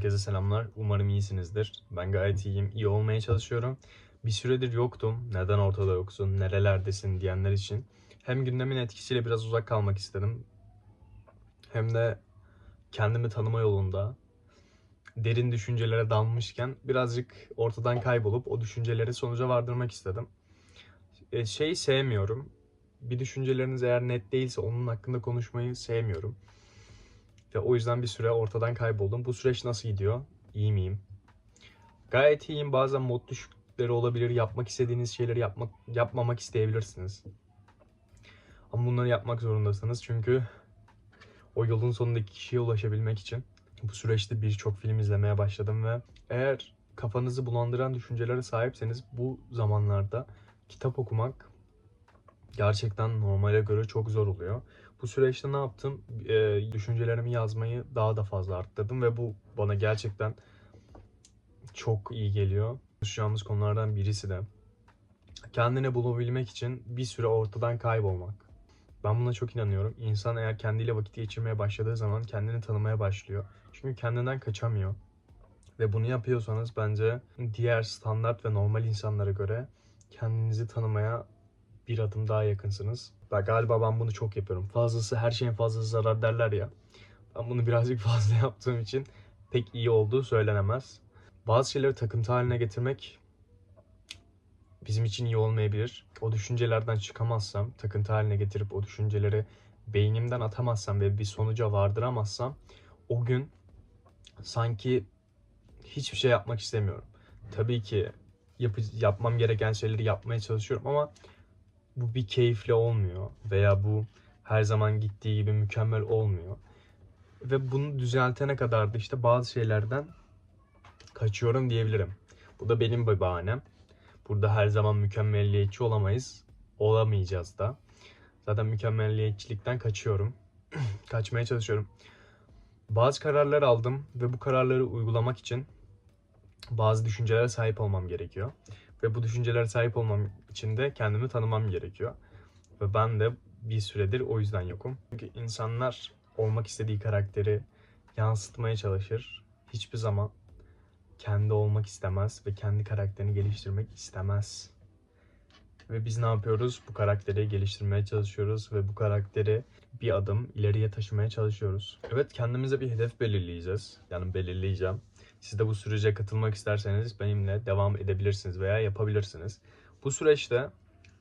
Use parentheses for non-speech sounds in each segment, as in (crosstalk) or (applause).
Herkese selamlar. Umarım iyisinizdir. Ben gayet iyiyim. İyi olmaya çalışıyorum. Bir süredir yoktum. Neden ortada yoksun, nerelerdesin diyenler için. Hem gündemin etkisiyle biraz uzak kalmak istedim. Hem de kendimi tanıma yolunda derin düşüncelere dalmışken birazcık ortadan kaybolup o düşünceleri sonuca vardırmak istedim. E, şeyi sevmiyorum. Bir düşünceleriniz eğer net değilse onun hakkında konuşmayı sevmiyorum. Ve o yüzden bir süre ortadan kayboldum. Bu süreç nasıl gidiyor? İyi miyim? Gayet iyiyim. Bazen mod düşükleri olabilir. Yapmak istediğiniz şeyleri yapmak yapmamak isteyebilirsiniz. Ama bunları yapmak zorundasınız. Çünkü o yolun sonundaki kişiye ulaşabilmek için bu süreçte birçok film izlemeye başladım ve eğer kafanızı bulandıran düşüncelere sahipseniz bu zamanlarda kitap okumak gerçekten normale göre çok zor oluyor. Bu süreçte ne yaptım? Ee, düşüncelerimi yazmayı daha da fazla arttırdım ve bu bana gerçekten çok iyi geliyor. Konuşacağımız konulardan birisi de kendini bulabilmek için bir süre ortadan kaybolmak. Ben buna çok inanıyorum. İnsan eğer kendiyle vakit geçirmeye başladığı zaman kendini tanımaya başlıyor. Çünkü kendinden kaçamıyor. Ve bunu yapıyorsanız bence diğer standart ve normal insanlara göre kendinizi tanımaya bir adım daha yakınsınız. Ben galiba ben bunu çok yapıyorum. Fazlası her şeyin fazlası zarar derler ya. Ben bunu birazcık (laughs) fazla yaptığım için pek iyi olduğu söylenemez. Bazı şeyleri takıntı haline getirmek bizim için iyi olmayabilir. O düşüncelerden çıkamazsam, takıntı haline getirip o düşünceleri beynimden atamazsam ve bir sonuca vardıramazsam o gün sanki hiçbir şey yapmak istemiyorum. Tabii ki yapı- yapmam gereken şeyleri yapmaya çalışıyorum ama bu bir keyifle olmuyor veya bu her zaman gittiği gibi mükemmel olmuyor. Ve bunu düzeltene kadar da işte bazı şeylerden kaçıyorum diyebilirim. Bu da benim bir bahanem. Burada her zaman mükemmelliyetçi olamayız. Olamayacağız da. Zaten mükemmelliyetçilikten kaçıyorum. (clears throat) Kaçmaya çalışıyorum. Bazı kararlar aldım ve bu kararları uygulamak için bazı düşüncelere sahip olmam gerekiyor. Ve bu düşüncelere sahip olmam için de kendimi tanımam gerekiyor. Ve ben de bir süredir o yüzden yokum. Çünkü insanlar olmak istediği karakteri yansıtmaya çalışır. Hiçbir zaman kendi olmak istemez ve kendi karakterini geliştirmek istemez. Ve biz ne yapıyoruz? Bu karakteri geliştirmeye çalışıyoruz ve bu karakteri bir adım ileriye taşımaya çalışıyoruz. Evet kendimize bir hedef belirleyeceğiz. Yani belirleyeceğim. Siz de bu sürece katılmak isterseniz benimle devam edebilirsiniz veya yapabilirsiniz. Bu süreçte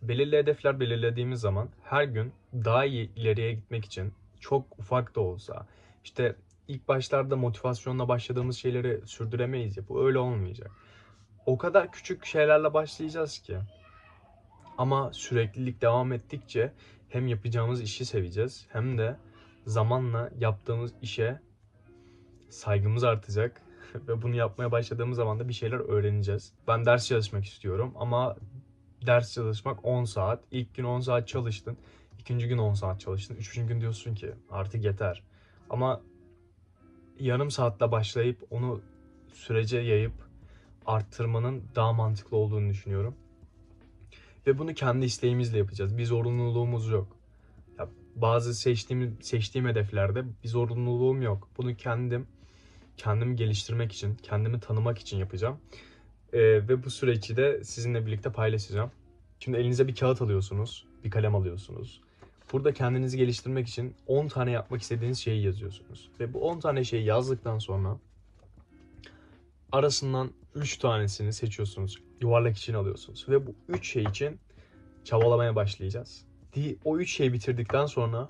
belirli hedefler belirlediğimiz zaman her gün daha iyi ileriye gitmek için çok ufak da olsa işte ilk başlarda motivasyonla başladığımız şeyleri sürdüremeyiz ya bu öyle olmayacak. O kadar küçük şeylerle başlayacağız ki ama süreklilik devam ettikçe hem yapacağımız işi seveceğiz hem de zamanla yaptığımız işe saygımız artacak ve bunu yapmaya başladığımız zaman da bir şeyler öğreneceğiz. Ben ders çalışmak istiyorum ama ders çalışmak 10 saat. İlk gün 10 saat çalıştın. ikinci gün 10 saat çalıştın. Üçüncü gün diyorsun ki artık yeter. Ama yarım saatle başlayıp onu sürece yayıp arttırmanın daha mantıklı olduğunu düşünüyorum. Ve bunu kendi isteğimizle yapacağız. Bir zorunluluğumuz yok. Ya bazı seçtiğim seçtiğim hedeflerde bir zorunluluğum yok. Bunu kendim kendimi geliştirmek için, kendimi tanımak için yapacağım. Ee, ve bu süreci de sizinle birlikte paylaşacağım. Şimdi elinize bir kağıt alıyorsunuz, bir kalem alıyorsunuz. Burada kendinizi geliştirmek için 10 tane yapmak istediğiniz şeyi yazıyorsunuz. Ve bu 10 tane şeyi yazdıktan sonra arasından 3 tanesini seçiyorsunuz. Yuvarlak için alıyorsunuz. Ve bu 3 şey için çabalamaya başlayacağız. O 3 şeyi bitirdikten sonra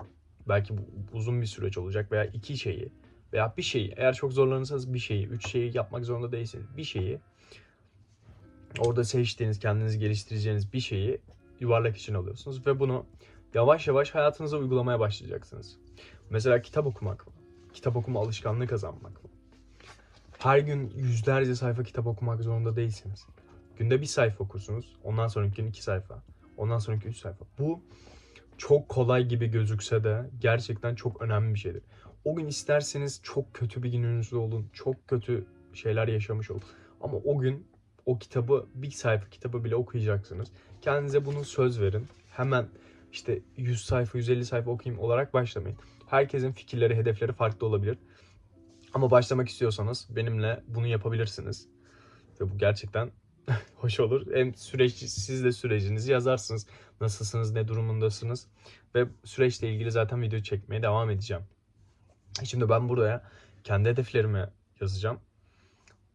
belki bu uzun bir süreç olacak veya 2 şeyi veya bir şeyi eğer çok zorlanırsanız bir şeyi, 3 şeyi yapmak zorunda değilseniz bir şeyi orada seçtiğiniz, kendinizi geliştireceğiniz bir şeyi yuvarlak için alıyorsunuz ve bunu yavaş yavaş hayatınıza uygulamaya başlayacaksınız. Mesela kitap okumak mı? Kitap okuma alışkanlığı kazanmak mı? Her gün yüzlerce sayfa kitap okumak zorunda değilsiniz. Günde bir sayfa okursunuz. Ondan sonraki gün iki sayfa. Ondan sonraki üç sayfa. Bu çok kolay gibi gözükse de gerçekten çok önemli bir şeydir. O gün isterseniz çok kötü bir gününüzde olun. Çok kötü şeyler yaşamış olun. Ama o gün o kitabı bir sayfa kitabı bile okuyacaksınız. Kendinize bunu söz verin. Hemen işte 100 sayfa 150 sayfa okuyayım olarak başlamayın. Herkesin fikirleri, hedefleri farklı olabilir. Ama başlamak istiyorsanız benimle bunu yapabilirsiniz. Ve bu gerçekten (laughs) hoş olur. Hem süreç, siz de sürecinizi yazarsınız. Nasılsınız, ne durumundasınız. Ve süreçle ilgili zaten video çekmeye devam edeceğim. Şimdi ben buraya kendi hedeflerimi yazacağım.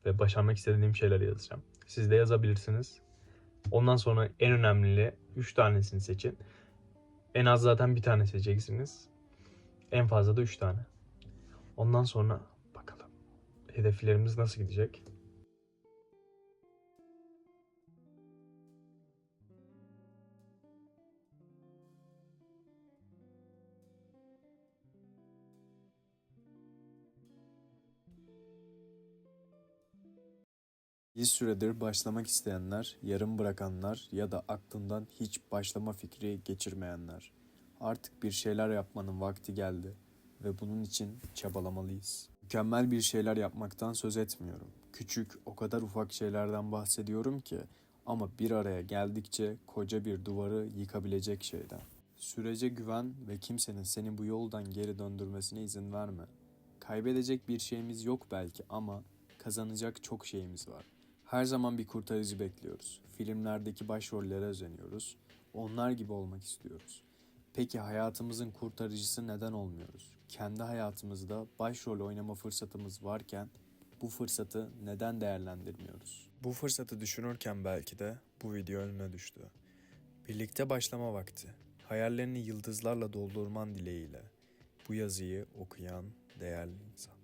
Ve başarmak istediğim şeyleri yazacağım. Siz de yazabilirsiniz. Ondan sonra en önemli 3 tanesini seçin. En az zaten bir tane seçeceksiniz. En fazla da 3 tane. Ondan sonra bakalım hedeflerimiz nasıl gidecek. Bir süredir başlamak isteyenler, yarım bırakanlar ya da aklından hiç başlama fikri geçirmeyenler. Artık bir şeyler yapmanın vakti geldi ve bunun için çabalamalıyız. Mükemmel bir şeyler yapmaktan söz etmiyorum. Küçük, o kadar ufak şeylerden bahsediyorum ki ama bir araya geldikçe koca bir duvarı yıkabilecek şeyden. Sürece güven ve kimsenin seni bu yoldan geri döndürmesine izin verme. Kaybedecek bir şeyimiz yok belki ama kazanacak çok şeyimiz var. Her zaman bir kurtarıcı bekliyoruz. Filmlerdeki başrollere özeniyoruz. Onlar gibi olmak istiyoruz. Peki hayatımızın kurtarıcısı neden olmuyoruz? Kendi hayatımızda başrol oynama fırsatımız varken bu fırsatı neden değerlendirmiyoruz? Bu fırsatı düşünürken belki de bu video önüne düştü. Birlikte başlama vakti. Hayallerini yıldızlarla doldurman dileğiyle. Bu yazıyı okuyan değerli insan.